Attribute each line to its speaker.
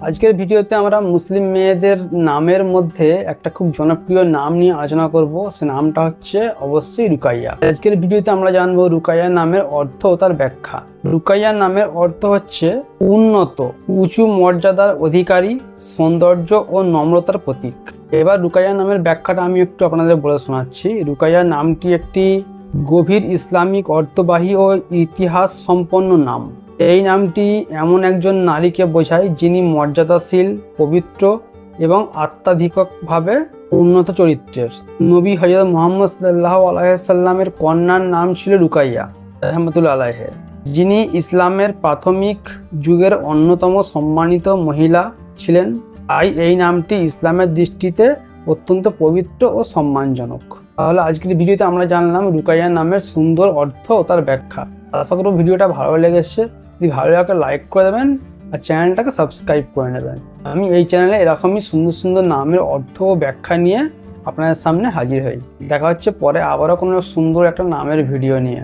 Speaker 1: আজকের ভিডিওতে আমরা মুসলিম মেয়েদের নামের মধ্যে একটা খুব জনপ্রিয় নাম নিয়ে আলোচনা করব, সে নামটা হচ্ছে অবশ্যই রুকাইয়া। আজকের ভিডিওতে আমরা জানব রুকাইয়া নামের অর্থ ও তার ব্যাখ্যা। রুকাইয়া নামের অর্থ হচ্ছে উন্নত, উঁচু মর্যাদার অধিকারী, সৌন্দর্য ও নম্রতার প্রতীক। এবার রুকাইয়া নামের ব্যাখ্যাটা আমি একটু আপনাদের বলে শোনাচ্ছি। রুকাইয়া নামটি একটি গভীর ইসলামিক, অর্থবাহী ও ইতিহাস সম্পন্ন নাম। এই নামটি এমন একজন নারীকে বোঝায় যিনি মর্যাদাশীল, পবিত্র এবং আত্মাধিকভাবে উন্নত চরিত্রের। নবী হজরত মোহাম্মদ সাল্লাহ আলাইসাল্লামের কন্যার নাম ছিল রুকাইয়া রহমতুল্লা আলাহে যিনি ইসলামের প্রাথমিক যুগের অন্যতম সম্মানিত মহিলা ছিলেন। তাই এই নামটি ইসলামের দৃষ্টিতে অত্যন্ত পবিত্র ও সম্মানজনক। তাহলে আজকের ভিডিওতে আমরা জানলাম রুকাইয়া নামের সুন্দর অর্থ ও তার ব্যাখ্যা। আশা করব ভিডিওটা ভালো লেগেছে। যদি ভালো লাগে লাইক করে দেবেন আর চ্যানেলটাকে সাবস্ক্রাইব করে নেবেন। আমি এই চ্যানেলে এরকমই সুন্দর সুন্দর নামের অর্থ ও ব্যাখ্যা নিয়ে আপনাদের সামনে হাজির হই। দেখা হচ্ছে পরে আবারও কোনো সুন্দর একটা নামের ভিডিও নিয়ে।